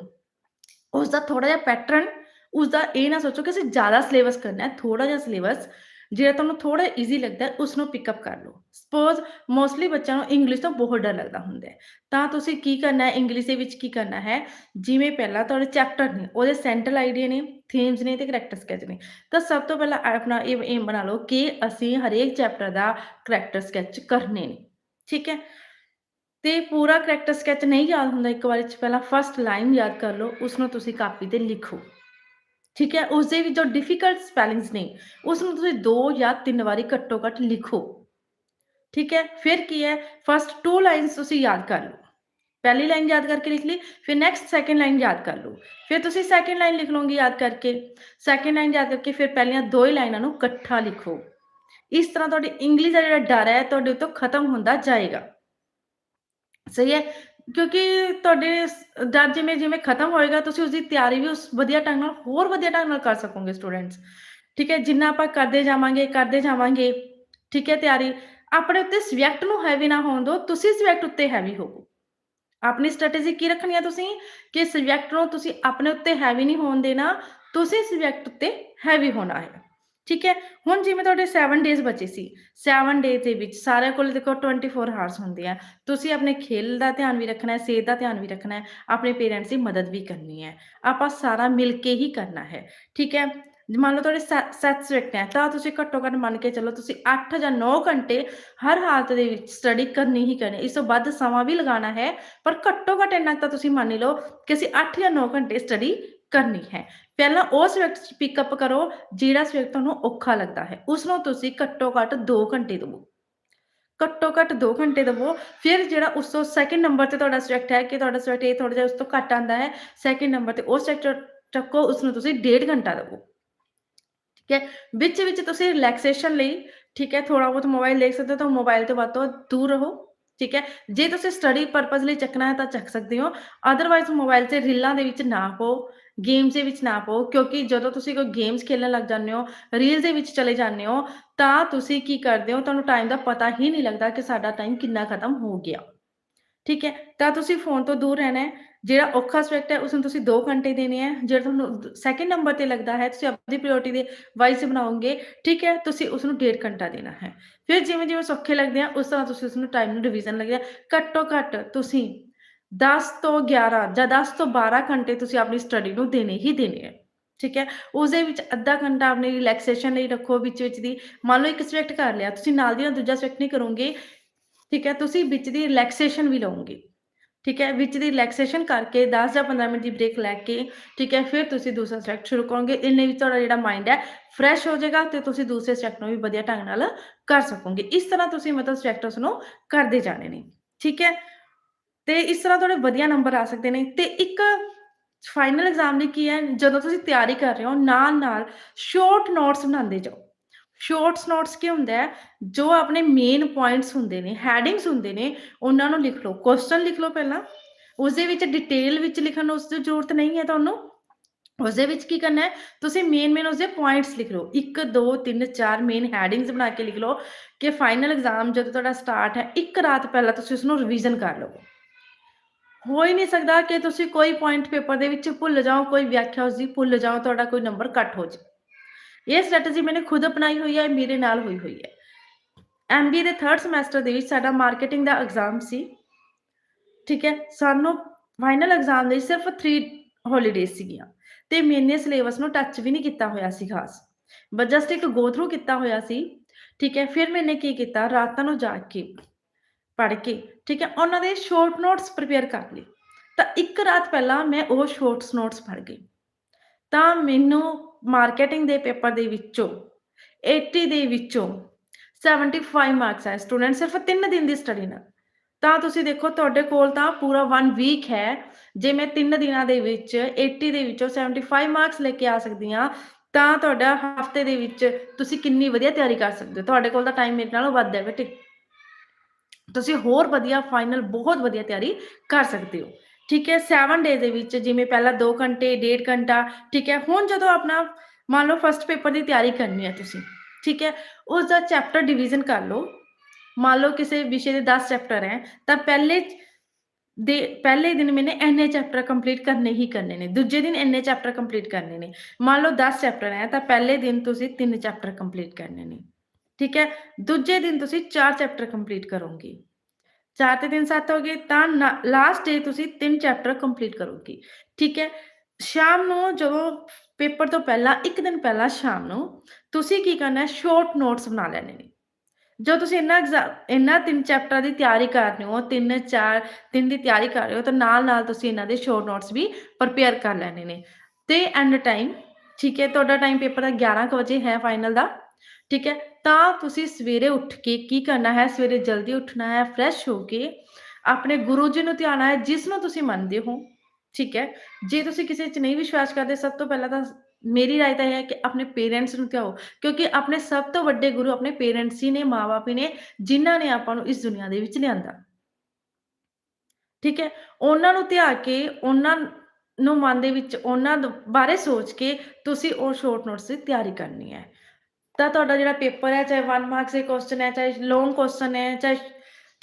ਉਸ ਦਾ ਥੋੜਾ ਜਿਹਾ ਪੈਟਰਨ, ਉਸ ਦਾ ਇਹ ਨਾ ਸੋਚੋ ਕਿ ਅਸੀਂ ਜ਼ਿਆਦਾ ਸਿਲੇਬਸ ਕਰਨਾ ਹੈ, ਥੋੜਾ ਜਿਹਾ ਸਿਲੇਬਸ ਜਿਹੜਾ ਤੁਹਾਨੂੰ ਥੋੜਾ ਈਜ਼ੀ ਲੱਗਦਾ ਹੈ, ਉਸਨੂੰ ਪਿਕਅਪ ਕਰ ਲਓ। ਸਪੋਜ਼ ਮੋਸਟਲੀ ਬੱਚਿਆਂ ਨੂੰ ਇੰਗਲਿਸ਼ ਤੋਂ ਬਹੁਤ ਡਰ ਲੱਗਦਾ ਹੁੰਦਾ ਹੈ, ਤਾਂ ਤੁਸੀਂ ਕੀ ਕਰਨਾ ਹੈ ਇੰਗਲਿਸ਼ ਦੇ ਵਿੱਚ ਕੀ ਕਰਨਾ ਹੈ, ਜਿਵੇਂ ਪਹਿਲਾਂ ਤੁਹਾਡੇ ਚੈਪਟਰ ਨੇ, ਉਹਦੇ ਸੈਂਟਰਲ ਆਈਡੀਆ ਨੇ, ਥੀਮਸ ਨੇ ਤੇ ਕਰੈਕਟਰ ਸਕੈਚ ਨੇ। ਤਾਂ ਸਭ ਤੋਂ ਪਹਿਲਾਂ ਆਪਣਾ ਇਹ ਏਮ ਬਣਾ ਲਓ ਕਿ ਅਸੀਂ ਹਰੇਕ ਚੈਪਟਰ ਦਾ ਕਰੈਕਟਰ ਸਕੈਚ ਕਰਨੇ ਨੇ, ਠੀਕ ਹੈ? ਤੇ ਪੂਰਾ ਕਰੈਕਟਰ ਸਕੈਚ ਨਹੀਂ ਯਾਦ ਹੁੰਦਾ ਇੱਕ ਵਾਰੀ 'ਚ ਪਹਿਲਾਂ ਫਸਟ ਲਾਈਨ ਯਾਦ ਕਰ ਲਓ, ਉਸਨੂੰ ਤੁਸੀਂ ਕਾਪੀ ਤੇ ਲਿਖੋ। ਠੀਕ ਹੈ? ਉਸਦੇ ਵਿੱਚ ਜੋ ਡਿਫਿਕਲਟ ਸਪੈਲਿੰਗਸ ਨੇ, ਉਸਨੂੰ ਤੁਸੀਂ ਦੋ ਜਾਂ ਤਿੰਨ ਵਾਰੀ ਘੱਟੋ-ਘੱਟ ਲਿਖੋ। ਠੀਕ ਹੈ? ਫਿਰ ਕੀ ਹੈ, ਫਸਟ ਟੂ ਲਾਈਨਸ ਤੁਸੀਂ ਯਾਦ ਕਰ ਲਓ। ਪਹਿਲੀ ਲਾਈਨ ਯਾਦ ਕਰਕੇ ਲਿਖ ਲਈ, ਫਿਰ ਨੈਕਸਟ ਸੈਕੰਡ ਲਾਈਨ ਯਾਦ ਕਰ ਲਓ। ਫਿਰ ਤੁਸੀਂ ਸੈਕੰਡ ਲਾਈਨ ਲਿਖ ਲਓਗੇ ਯਾਦ ਕਰਕੇ, ਸੈਕੰਡ ਲਾਈਨ ਯਾਦ ਕਰਕੇ ਫਿਰ ਪਹਿਲੀਆਂ 2 ਹੀ ਲਾਈਨਾਂ ਨੂੰ ਇਕੱਠਾ ਲਿਖੋ। ਇਸ ਤਰ੍ਹਾਂ ਤੁਹਾਡੀ ਇੰਗਲਿਸ਼ ਦਾ ਜਿਹੜਾ ਡਰ ਹੈ, ਤੁਹਾਡੇ ਉੱਤੋਂ ਖਤਮ ਹੁੰਦਾ ਜਾਏਗਾ। ਸਹੀ ਹੈ? ਕਿਉਂਕਿ ਤੁਹਾਡੇ ਡਰ ਜਿਵੇਂ-ਜਿਵੇਂ ਖਤਮ ਹੋਏਗਾ, ਤੁਸੀਂ ਉਸਦੀ ਤਿਆਰੀ ਵੀ ਉਸ ਵਧੀਆ ਢੰਗ ਨਾਲ ਹੋਰ ਵਧੀਆ ਢੰਗ ਨਾਲ ਕਰ ਸਕੋਗੇ ਸਟੂਡੈਂਟਸ। ਠੀਕ ਹੈ? ਜਿੰਨਾ ਆਪਾਂ ਕਰਦੇ ਜਾਵਾਂਗੇ, ਕਰਦੇ ਜਾਵਾਂਗੇ, ਠੀਕ ਹੈ ਤਿਆਰੀ, ਆਪਣੇ ਉੱਤੇ ਸਬਜੈਕਟ ਨੂੰ ਹੈਵੀ ਨਾ ਹੋਣ ਦਿਓ, ਤੁਸੀਂ ਸਬਜੈਕਟ ਉੱਤੇ ਹੈਵੀ ਹੋਵੋ। ਆਪਣੀ ਸਟ੍ਰੈਟੇਜੀ ਕੀ ਰੱਖਣੀ ਹੈ ਤੁਸੀਂ ਕਿ ਸਬਜੈਕਟ ਨੂੰ ਤੁਸੀਂ ਆਪਣੇ ਉੱਤੇ ਹੈਵੀ ਨਹੀਂ ਹੋਣ ਦੇਣਾ, ਤੁਸੀਂ ਸਬਜੈਕਟ ਉੱਤੇ ਹੈਵੀ ਹੋਣਾ ਹੈ। ਠੀਕ ਹੈ? ਹੁਣ ਜਿਵੇਂ ਤੁਹਾਡੇ 7 ਡੇਜ਼ ਬਚੇ ਸੀ, 7 ਡੇਜ਼ ਦੇ ਵਿੱਚ ਸਾਰਿਆਂ ਕੋਲ ਦੇਖੋ 24 ਆਵਰਸ ਹੁੰਦੇ ਆ। ਤੁਸੀਂ ਆਪਣੇ ਖੇਲ ਦਾ ਧਿਆਨ ਵੀ ਰੱਖਣਾ ਹੈ, ਸਿਹਤ ਦਾ ਧਿਆਨ ਵੀ ਰੱਖਣਾ ਹੈ, ਆਪਣੇ ਪੇਰੈਂਟਸ ਦੀ ਮਦਦ ਵੀ ਕਰਨੀ ਹੈ। ਆਪਾਂ ਸਾਰਾ ਮਿਲ ਕੇ ਹੀ ਕਰਨਾ ਹੈ। ਠੀਕ ਹੈ? ਮੰਨ ਲਓ ਤੁਹਾਡੇ ਸੈ 7 ਸਬਜੈਕਟ ਹੈ, ਤਾਂ ਤੁਸੀਂ ਘੱਟੋ-ਘੱਟ ਮੰਨ ਕੇ ਚੱਲੋ ਤੁਸੀਂ 8 ਜਾਂ 9 ਘੰਟੇ ਹਰ ਹਾਲਤ ਦੇ ਵਿੱਚ ਸਟੱਡੀ ਕਰਨੀ ਹੀ ਕਰਨੀ। ਇਸ ਤੋਂ ਵੱਧ ਸਮਾਂ ਵੀ ਲਗਾਉਣਾ ਹੈ, ਪਰ ਘੱਟੋ-ਘੱਟ ਇੰਨਾ ਤਾਂ ਤੁਸੀਂ ਮੰਨ ਲਓ ਕਿ ਅਸੀਂ 8 ਜਾਂ 9 ਘੰਟੇ ਸਟੱਡੀ ਕਰਨੀ ਹੈ। ਪਹਿਲਾਂ ਉਹ ਸਬਜੈਕਟ ਪਿਕ ਅਪ ਕਰੋ, ਜਿਹੜਾ ਸਬਜੈਕਟ ਤੁਹਾਨੂੰ ਔਖਾ ਲੱਗਦਾ ਹੈ, ਉਸਨੂੰ ਤੁਸੀਂ ਘੱਟੋ-ਘੱਟ 2 ਘੰਟੇ ਦੇਵੋ। ਘੱਟੋ-ਘੱਟ 2 ਘੰਟੇ ਦੇਵੋ, ਫਿਰ ਜਿਹੜਾ ਉਸ ਤੋਂ ਸੈਕਿੰਡ ਨੰਬਰ ਤੇ ਤੁਹਾਡਾ ਸਬਜੈਕਟ ਹੈ ਕਿ ਤੁਹਾਡਾ ਸਬਜੈਕਟ ਇਹ ਥੋੜਾ ਜਿਹਾ ਉਸ ਤੋਂ ਘੱਟ ਆਉਂਦਾ ਹੈ, ਸੈਕਿੰਡ ਨੰਬਰ ਤੇ ਉਹ ਸਬਜੈਕਟ ਚੱਕੋ, ਉਸਨੂੰ ਤੁਸੀਂ 1.5 ਘੰਟਾ ਦੇਵੋ। ਠੀਕ ਹੈ? ਵਿੱਚ-ਵਿੱਚ ਤੁਸੀਂ ਰਿਲੈਕਸੇਸ਼ਨ ਲਈ, ਠੀਕ ਹੈ, ਥੋੜਾ ਬਹੁਤ ਮੋਬਾਈਲ ਦੇਖ ਸਕਦੇ ਹੋ ਤਾਂ ਮੋਬਾਈਲ ਤੋਂ ਵੱਧ ਤੋਂ ਵੱਧ ਦੂਰ ਰਹੋ। ਠੀਕ ਹੈ? ਜੇ ਤੁਸੀਂ ਸਟੱਡੀ ਪਰਪਸ ਲਈ ਚੱਕਣਾ ਹੈ ਤਾਂ ਚੱਕ ਸਕਦੇ ਹੋ, ਅਦਰਵਾਈਜ਼ ਮੋਬਾਈਲ 'ਤੇ ਰੀਲਾਂ ਦੇ ਵਿੱਚ ਨਾ ਹੋ ਗੇਮਸ ਦੇ ਵਿੱਚ ਨਾ ਪਾਓ ਕਿਉਂਕਿ ਜਦੋਂ ਤੁਸੀਂ ਕੋਈ ਗੇਮਸ ਖੇਲਣ ਲੱਗ ਜਾਂਦੇ ਹੋ, ਰੀਲਸ ਦੇ ਵਿੱਚ ਚਲੇ ਜਾਂਦੇ ਹੋ, ਤਾਂ ਤੁਸੀਂ ਕੀ ਕਰਦੇ ਹੋ, ਤੁਹਾਨੂੰ ਟਾਈਮ ਦਾ ਪਤਾ ਹੀ ਨਹੀਂ ਲੱਗਦਾ ਕਿ ਸਾਡਾ ਟਾਈਮ ਕਿੰਨਾ ਖਤਮ ਹੋ ਗਿਆ। ਠੀਕ ਹੈ? ਤਾਂ ਤੁਸੀਂ ਫ਼ੋਨ ਤੋਂ ਦੂਰ ਰਹਿਣਾ ਹੈ। ਜਿਹੜਾ ਔਖਾ ਸਬਜੈਕਟ ਹੈ, ਉਸਨੂੰ ਤੁਸੀਂ 2 ਘੰਟੇ ਦੇਣੇ ਹੈ। ਜਿਹੜਾ ਤੁਹਾਨੂੰ ਸੈਕੰਡ ਨੰਬਰ ਤੇ ਲੱਗਦਾ ਹੈ, ਤੁਸੀਂ ਆਪਣੀ ਪ੍ਰਾਇਓਰਟੀ ਦੇ ਵਾਈਜ਼ ਬਣਾਓਗੇ, ਠੀਕ ਹੈ? ਤੁਸੀਂ ਉਸਨੂੰ 1.5 ਘੰਟਾ ਦੇਣਾ ਹੈ। ਫਿਰ ਜਿਵੇਂ-ਜਿਵੇਂ ਸੌਖੇ ਲੱਗਦੇ ਆ, ਉਸ ਤਰ੍ਹਾਂ ਤੁਸੀਂ ਉਸਨੂੰ ਟਾਈਮ ਨੂੰ ਰਿਵੀਜ਼ਨ ਲੱਗਿਆ ਘੱਟੋ-ਘੱਟ ਤੁਸੀਂ 10 ਤੋਂ 11 ਜਾਂ 10 ਤੋਂ 12 ਘੰਟੇ ਤੁਸੀਂ ਆਪਣੀ ਸਟੱਡੀ ਨੂੰ ਦੇਣੇ ਹੀ ਦੇਣੇ ਹੈ। ਠੀਕ ਹੈ? ਉਸਦੇ ਵਿੱਚ ਅੱਧਾ ਘੰਟਾ ਆਪਣੀ ਰਿਲੈਕਸੇਸ਼ਨ ਲਈ ਰੱਖੋ ਵਿੱਚ-ਵਿੱਚ ਦੀ। ਮੰਨ ਲਓ ਇੱਕ ਸਬਜੈਕਟ ਕਰ ਲਿਆ, ਤੁਸੀਂ ਨਾਲ ਦੀ ਨਾਲ ਦੂਜਾ ਸਬਜੈਕਟ ਨਹੀਂ ਕਰੋਗੇ, ਠੀਕ ਹੈ? ਤੁਸੀਂ ਵਿੱਚ ਦੀ ਰਿਲੈਕਸੇਸ਼ਨ ਵੀ ਲਓਗੇ। ਠੀਕ ਹੈ? ਵਿੱਚ ਦੀ ਰਿਲੈਕਸੇਸ਼ਨ ਕਰਕੇ 10 ਜਾਂ 15 ਮਿੰਟ ਦੀ ਬ੍ਰੇਕ ਲੈ ਕੇ, ਠੀਕ ਹੈ, ਫਿਰ ਤੁਸੀਂ ਦੂਸਰਾ ਸਬਜੈਕਟ ਸ਼ੁਰੂ ਕਰੋਗੇ। ਇੰਨੇ ਵਿੱਚ ਤੁਹਾਡਾ ਜਿਹੜਾ ਮਾਈਂਡ ਹੈ, ਫਰੈਸ਼ ਹੋ ਜਾਏਗਾ ਤੇ ਤੁਸੀਂ ਦੂਸਰੇ ਸਬਜੈਕਟ ਨੂੰ ਵੀ ਵਧੀਆ ਢੰਗ ਨਾਲ ਕਰ ਸਕੋਗੇ। ਇਸ ਤਰ੍ਹਾਂ ਤੁਸੀਂ ਮਤਲਬ ਸਬਜੈਕਟਸ ਨੂੰ ਕਰਦੇ ਜਾਣੇ ਨੇ। ਠੀਕ ਹੈ? ਤੇ ਇਸ ਤਰ੍ਹਾਂ ਤੁਹਾਡੇ ਵਧੀਆ ਨੰਬਰ ਆ ਸਕਦੇ ਨੇ ਤੇ ਇੱਕ ਫਾਈਨਲ ਐਗਜ਼ਾਮ ਲਈ ਕੀ ਹੈ, ਜਦੋਂ ਤੁਸੀਂ ਤਿਆਰੀ ਕਰ ਰਹੇ ਹੋ, ਨਾਲ-ਨਾਲ ਸ਼ਾਰਟ ਨੋਟਸ ਬਣਾਉਂਦੇ ਜਾਓ। ਸ਼ਾਰਟਸ ਨੋਟਸ ਕੀ ਹੁੰਦਾ ਹੈ, ਜੋ ਆਪਣੇ ਮੇਨ ਪੁਆਇੰਟਸ ਹੁੰਦੇ ਨੇ, ਹੈਡਿੰਗਸ ਹੁੰਦੇ ਨੇ, ਉਹਨਾਂ ਨੂੰ ਲਿਖ ਲਓ। ਕੁਐਸਚਨ ਲਿਖ ਲਓ ਪਹਿਲਾਂ, ਉਸਦੇ ਵਿੱਚ ਡਿਟੇਲ ਵਿੱਚ ਲਿਖਣ ਉਸ ਦੀ ਜ਼ਰੂਰਤ ਨਹੀਂ ਹੈ ਤੁਹਾਨੂੰ। ਉਸਦੇ ਵਿੱਚ ਕੀ ਕਰਨਾ ਹੈ, ਤੁਸੀਂ ਮੇਨ-ਮੇਨ ਉਸਦੇ ਪੁਆਇੰਟਸ ਲਿਖ ਲਓ। 1, 2, 3, 4 ਮੇਨ ਹੈਡਿੰਗਸ ਬਣਾ ਕੇ ਲਿਖ ਲਓ ਕਿ ਫਾਈਨਲ ਐਗਜ਼ਾਮ ਜਦੋਂ ਤੁਹਾਡਾ ਸਟਾਰਟ ਹੈ, ਇੱਕ ਰਾਤ ਪਹਿਲਾਂ ਤੁਸੀਂ ਉਸਨੂੰ ਰਿਵੀਜ਼ਨ ਕਰ ਲਵੋ। ਹੋ ਹੀ ਨਹੀਂ ਸਕਦਾ ਕਿ ਤੁਸੀਂ ਕੋਈ ਪੁਆਇੰਟ ਪੇਪਰ ਦੇ ਵਿੱਚ ਭੁੱਲ ਜਾਓ, ਕੋਈ ਵਿਆਖਿਆ ਉਸਦੀ ਭੁੱਲ ਜਾਓ, ਤੁਹਾਡਾ ਕੋਈ ਨੰਬਰ ਕੱਟ ਹੋ ਜਾਵੇ ਇਹ ਸਟ੍ਰੈਟਜੀ ਮੈਨੇ ਖੁਦ ਅਪਣਾਈ ਹੋਈ ਹੈ, ਮੇਰੇ ਨਾਲ ਹੋਈ ਹੋਈ ਹੈ। ਐਮਬੀਏ ਦੇ 3rd ਸਮੈਸਟਰ ਦੇ ਵਿੱਚ ਸਾਡਾ ਮਾਰਕੀਟਿੰਗ ਦਾ ਐਗਜ਼ਾਮ ਸੀ। ਠੀਕ ਹੈ? ਸਾਨੂੰ ਫਾਈਨਲ ਐਗਜ਼ਾਮ ਲਈ ਸਿਰਫ 3 ਹੌਲੀਡੇਜ਼ ਸੀਗੀਆਂ ਤੇ ਮੈਨੇ ਸਿਲੇਬਸ ਨੂੰ ਟੱਚ ਵੀ ਨਹੀਂ ਕੀਤਾ ਹੋਇਆ ਸੀ ਖਾਸ। ਬਸ ਜਸਟ ਇੱਕ ਗੋ ਥਰੂ ਕੀਤਾ ਹੋਇਆ ਸੀ। ਠੀਕ ਹੈ? ਫਿਰ ਮੈਨੇ ਕੀ ਕੀਤਾ, ਰਾਤਾਂ ਨੂੰ ਜਾ ਕੇ, ਪੜ੍ਹ ਕੇ, ਠੀਕ ਹੈ, ਉਹਨਾਂ ਦੇ ਸ਼ਾਰਟ ਨੋਟਸ ਪ੍ਰਿਪੇਅਰ ਕਰ ਲਏ। ਤਾਂ ਇੱਕ ਰਾਤ ਪਹਿਲਾਂ ਮੈਂ ਉਹ ਸ਼ਾਰਟਸ ਨੋਟਸ ਪੜ੍ਹ ਗਈ। ਤਾਂ ਮੈਨੂੰ ਮਾਰਕੀਟਿੰਗ ਦੇ ਪੇਪਰ ਦੇ ਵਿੱਚੋਂ 80 ਦੇ ਵਿੱਚੋਂ 75 ਮਾਰਕਸ ਆਏ ਸਟੂਡੈਂਟ ਸਿਰਫ 3 ਦਿਨ ਦੀ ਸਟੱਡੀ ਨਾਲ। ਤਾਂ ਤੁਸੀਂ ਦੇਖੋ ਤੁਹਾਡੇ ਕੋਲ ਤਾਂ ਪੂਰਾ 1 ਵੀਕ ਹੈ। ਜੇ ਮੈਂ 3 ਦਿਨਾਂ ਦੇ ਵਿੱਚ 80 ਦੇ ਵਿੱਚੋਂ 75 ਮਾਰਕਸ ਲੈ ਕੇ ਆ ਸਕਦੀ ਹਾਂ, ਤਾਂ ਤੁਹਾਡਾ ਹਫ਼ਤੇ ਦੇ ਵਿੱਚ ਤੁਸੀਂ ਕਿੰਨੀ ਵਧੀਆ ਤਿਆਰੀ ਕਰ ਸਕਦੇ ਹੋ। ਤੁਹਾਡੇ ਕੋਲ ਤਾਂ ਟਾਈਮ ਮੇਰੇ ਨਾਲੋਂ ਵੱਧ ਹੈ ਬੇਟੇ। ਤੁਸੀਂ ਹੋਰ ਵਧੀਆ ਫਾਈਨਲ ਬਹੁਤ ਵਧੀਆ ਤਿਆਰੀ ਕਰ ਸਕਦੇ ਹੋ। ਠੀਕ ਹੈ? 7 ਡੇਜ਼ ਦੇ ਵਿੱਚ ਜਿਵੇਂ ਪਹਿਲਾਂ 2 ਘੰਟੇ, 1.5 ਘੰਟਾ, ਠੀਕ ਹੈ? ਹੁਣ ਜਦੋਂ ਆਪਣਾ ਮੰਨ ਲਓ ਫਸਟ ਪੇਪਰ ਦੀ ਤਿਆਰੀ ਕਰਨੀ ਹੈ ਤੁਸੀਂ, ਠੀਕ ਹੈ ਉਸ ਦਾ ਚੈਪਟਰ ਡਿਵੀਜ਼ਨ ਕਰ ਲਓ ਮੰਨ ਲਓ ਕਿਸੇ ਵਿਸ਼ੇ ਦੇ 10 ਚੈਪਟਰ ਹੈ ਤਾਂ ਪਹਿਲੇ ਦੇ ਪਹਿਲੇ ਦਿਨ ਮੈਨੇ ਇੰਨੇ ਚੈਪਟਰ ਕੰਪਲੀਟ ਕਰਨੇ ਹੀ ਕਰਨੇ ਨੇ ਦੂਜੇ ਦਿਨ ਇੰਨੇ ਚੈਪਟਰ ਕੰਪਲੀਟ ਕਰਨੇ ਨੇ ਮੰਨ ਲਓ 10 ਚੈਪਟਰ ਹੈ ਤਾਂ ਪਹਿਲੇ ਦਿਨ ਤੁਸੀਂ 3 ਚੈਪਟਰ ਕੰਪਲੀਟ ਕਰਨੇ ਨੇ ਠੀਕ ਹੈ ਦੂਜੇ ਦਿਨ ਤੁਸੀਂ 4 ਚੈਪਟਰ ਕੰਪਲੀਟ ਕਰੋਗੇ 4 ਤੇ 3 7 ਹੋ ਗਏ, ਤਾਂ ਲਾਸਟ ਡੇ ਤੁਸੀਂ ਤਿੰਨ ਚੈਪਟਰ ਕੰਪਲੀਟ ਕਰੋਗੇ। ਠੀਕ ਹੈ? ਸ਼ਾਮ ਨੂੰ ਜਦੋਂ ਪੇਪਰ ਤੋਂ ਪਹਿਲਾਂ, ਇੱਕ ਦਿਨ ਪਹਿਲਾਂ ਸ਼ਾਮ ਨੂੰ ਤੁਸੀਂ ਕੀ ਕਰਨਾ ਹੈ? ਸ਼ਾਰਟ ਨੋਟਸ ਬਣਾ ਲੈਣੇ ਨੇ। ਜੋ ਤੁਸੀਂ ਇਹਨਾਂ ਐਗਜ਼ਾ ਇਹਨਾਂ 3 ਚੈਪਟਰਾਂ ਦੀ ਤਿਆਰੀ ਕਰ ਰਹੇ ਹੋ 3 4 3 ਦੀ ਤਿਆਰੀ ਕਰ ਰਹੇ ਹੋ, ਤਾਂ ਨਾਲ-ਨਾਲ ਤੁਸੀਂ ਇਹਨਾਂ ਦੇ ਸ਼ਾਰਟ ਨੋਟਸ ਵੀ ਪ੍ਰਪੇਅਰ ਕਰ ਲੈਣੇ ਨੇ। ਤੇ ਐਂਡ ਟਾਈਮ ਠੀਕ ਹੈ? ਤੁਹਾਡਾ ਟਾਈਮ ਪੇਪਰ ਦਾ 11 ਕੁ ਵਜੇ ਹੈ ਫਾਈਨਲ ਦਾ। ਠੀਕ ਹੈ? ਤਾਂ ਤੁਸੀਂ ਸਵੇਰੇ ਉੱਠ ਕੇ ਕੀ ਕਰਨਾ ਹੈ? ਸਵੇਰੇ ਜਲਦੀ ਉੱਠਣਾ ਹੈ ਫਰੈਸ਼ ਹੋ ਕੇ ਆਪਣੇ ਗੁਰੂ ਜੀ ਨੂੰ ਧਿਆਣਾ ਹੈ ਜਿਸ ਨੂੰ ਤੁਸੀਂ ਮੰਨਦੇ ਹੋ, ਠੀਕ ਹੈ? ਜੇ ਤੁਸੀਂ ਕਿਸੇ 'ਚ ਨਹੀਂ ਵਿਸ਼ਵਾਸ ਕਰਦੇ, ਸਭ ਤੋਂ ਪਹਿਲਾਂ ਤਾਂ ਮੇਰੀ ਰਾਏ ਤਾਂ ਇਹ ਹੈ ਕਿ ਆਪਣੇ ਪੇਰੈਂਟਸ ਨੂੰ ਧਿਆਓ, ਕਿਉਂਕਿ ਆਪਣੇ ਸਭ ਤੋਂ ਵੱਡੇ ਗੁਰੂ ਆਪਣੇ ਪੇਰੈਂਟਸ ਹੀ ਨੇ, ਮਾਂ-ਬਾਪ ਹੀ ਨੇ, ਜਿਨ੍ਹਾਂ ਨੇ ਆਪਾਂ ਨੂੰ ਇਸ ਦੁਨੀਆ ਦੇ ਵਿੱਚ ਲਿਆਂਦਾ। ਠੀਕ ਹੈ? ਉਹਨਾਂ ਨੂੰ ਧਿਆ ਕੇ, ਉਹਨਾਂ ਨੂੰ ਮਨ ਦੇ ਵਿੱਚ ਉਹਨਾਂ ਦ, ਬਾਰੇ ਸੋਚ ਕੇ ਤੁਸੀਂ ਉਹ ਸ਼ੋਰਟ ਨੋਟਸ ਦੀ ਤਿਆਰੀ ਕਰਨੀ ਹੈ। ਤਾਂ ਤੁਹਾਡਾ ਜਿਹੜਾ ਪੇਪਰ ਹੈ, ਚਾਹੇ 1 ਮਾਰਕਸ ਦੇ ਕੁਐਸਚਨ ਹੈ, ਚਾਹੇ ਲੌਂਗ ਕੁਐਸਚਨ ਹੈ, ਚਾਹੇ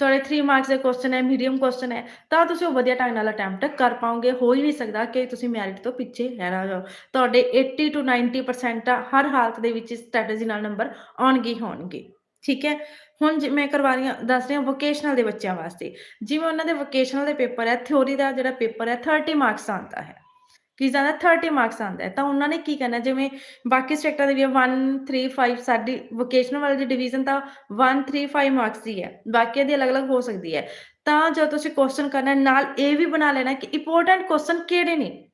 ਤੁਹਾਡੇ 3 ਮਾਰਕਸ ਦੇ ਕੁਐਸਚਨ ਹੈ ਮੀਡੀਅਮ ਕੁਐਸਚਨ ਹੈ, ਤਾਂ ਤੁਸੀਂ ਉਹ ਵਧੀਆ ਢੰਗ ਨਾਲ ਅਟੈਂਪਟ ਕਰ ਪਾਓਗੇ। ਹੋ ਹੀ ਨਹੀਂ ਸਕਦਾ ਕਿ ਤੁਸੀਂ ਮੈਰਿਟ ਤੋਂ ਪਿੱਛੇ ਰਹਿਣਾ ਜਾਓ ਤੁਹਾਡੇ 80 ਟੂ 90% ਹਰ ਹਾਲਤ ਦੇ ਵਿੱਚ ਸਟ੍ਰੈਟਜੀ ਨਾਲ ਨੰਬਰ ਆਉਣਗੇ ਹੋਣਗੇ ਠੀਕ ਹੈ? ਹੁਣ ਜੇ ਮੈਂ ਕਰਵਾ ਰਹੀ ਹਾਂ, ਦੱਸ ਰਹੀ ਹਾਂ ਵੋਕੇਸ਼ਨਲ ਦੇ ਬੱਚਿਆਂ ਵਾਸਤੇ। ਜਿਵੇਂ ਉਹਨਾਂ ਦੇ ਵੋਕੇਸ਼ਨਲ ਦੇ ਪੇਪਰ ਹੈ ਥਿਉਰੀ ਦਾ ਜਿਹੜਾ ਪੇਪਰ ਹੈ 30 ਮਾਰਕਸ ਦਾ ਆਉਂਦਾ ਹੈ। ਕੀ ਜਾਂਦਾ 30 ਮਾਰਕਸ ਆਉਂਦਾ ਤਾਂ ਉਹਨਾਂ ਨੇ ਕੀ ਕਰਨਾ, ਜਿਵੇਂ ਬਾਕੀ ਸਟੇਟਾਂ ਦੇ ਵੀ 1 3 5 ਸਾਡੀ ਵੋਕੇਸ਼ਨਲ ਵਾਲੀ ਦੀ ਡਿਵੀਜ਼ਨ ਤਾਂ 1 3 5 ਮਾਰਕਸ ਦੀ ਹੈ। ਬਾਕੀ ਦੀ ਅਲੱਗ-ਅਲੱਗ ਹੋ ਸਕਦੀ ਹੈ। ਤਾਂ ਜਦੋਂ ਤੁਸੀਂ ਕੁਐਸਚਨ ਕਰਨਾ, ਨਾਲ ਇਹ ਵੀ ਬਣਾ ਲੈਣਾ ਕਿ ਇੰਪੋਰਟੈਂਟ ਕੁਐਸਚਨ ਕਿਹੜੇ ਨੇ?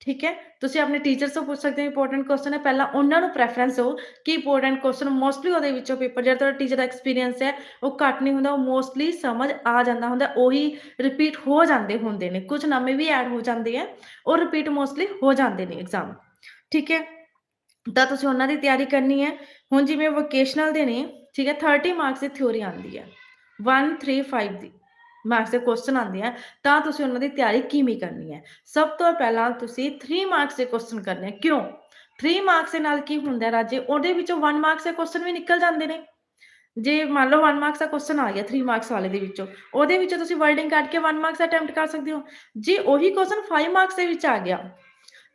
ਠੀਕ ਹੈ? ਤੁਸੀਂ ਆਪਣੇ ਟੀਚਰਸ ਤੋਂ ਪੁੱਛ ਸਕਦੇ ਹੋ ਇੰਪੋਰਟੈਂਟ ਕੁਐਸਚਨ ਹੈ। ਪਹਿਲਾਂ ਉਹਨਾਂ ਨੂੰ ਪ੍ਰੈਫਰੈਂਸ ਦਿਓ ਕਿ ਇੰਪੋਰਟੈਂਟ ਕੁਐਸਚਨ ਮੋਸਟਲੀ ਉਹਦੇ ਵਿੱਚੋਂ ਪੇਪਰ ਜਿਹੜਾ ਤੁਹਾਡਾ ਟੀਚਰ ਦਾ ਐਕਸਪੀਰੀਅੰਸ ਹੈ, ਉਹ ਘੱਟ ਨਹੀਂ ਹੁੰਦਾ, ਉਹ ਮੋਸਟਲੀ ਸਮਝ ਆ ਜਾਂਦਾ ਹੁੰਦਾ, ਉਹੀ ਰਿਪੀਟ ਹੋ ਜਾਂਦੇ ਹੁੰਦੇ ਨੇ। ਕੁਝ ਨਵੇਂ ਵੀ ਐਡ ਹੋ ਜਾਂਦੇ ਆ, ਉਹ ਰਿਪੀਟ ਮੋਸਟਲੀ ਹੋ ਜਾਂਦੇ ਨੇ ਐਗਜ਼ਾਮ ਠੀਕ ਹੈ? ਤਾਂ ਤੁਸੀਂ ਉਹਨਾਂ ਦੀ ਤਿਆਰੀ ਕਰਨੀ ਹੈ। ਹੁਣ ਜਿਵੇਂ ਵੋਕੇਸ਼ਨਲ ਦੇ ਨੇ, ਠੀਕ ਹੈ 30 ਮਾਰਕਸ ਦੀ ਥਿਉਰੀ ਆਉਂਦੀ ਹੈ। 1 3 5 ਦੀ। ਮਾਰਕਸ ਦੇ ਕੁਐਸਚਨ ਆਉਂਦੇ ਆ, ਤਾਂ ਤੁਸੀਂ ਉਹਨਾਂ ਦੀ ਤਿਆਰੀ ਕਿਵੇਂ ਕਰਨੀ ਹੈ? ਸਭ ਤੋਂ ਪਹਿਲਾਂ ਤੁਸੀਂ 3 ਮਾਰਕਸ ਦੇ ਕੁਐਸਚਨ ਕਰਨੇ ਆ, ਕਿਉਂ? 3 ਮਾਰਕਸ ਦੇ ਨਾਲ ਕੀ ਹੁੰਦਾ ਰਾਜੇ? ਉਹਦੇ ਵਿੱਚੋਂ 1 ਮਾਰਕਸ ਦੇ ਕੁਐਸਚਨ ਵੀ ਨਿਕਲ ਜਾਂਦੇ ਨੇ। ਜੇ ਮੰਨ ਲਓ 1 ਮਾਰਕਸ ਦਾ ਕੁਐਸਚਨ ਆ ਗਿਆ 3 ਮਾਰਕਸ ਵਾਲੇ ਦੇ ਵਿੱਚੋਂ, ਉਹਦੇ ਵਿੱਚੋਂ ਤੁਸੀਂ ਵਰਡਿੰਗ ਕੱਢ ਕੇ 1 ਮਾਰਕਸ ਅਟੈਂਪਟ ਕਰ ਸਕਦੇ ਹੋ। ਜੇ ਉਹੀ ਕੁਐਸਚਨ 5 ਮਾਰਕਸ ਦੇ ਵਿੱਚ ਆ ਗਿਆ,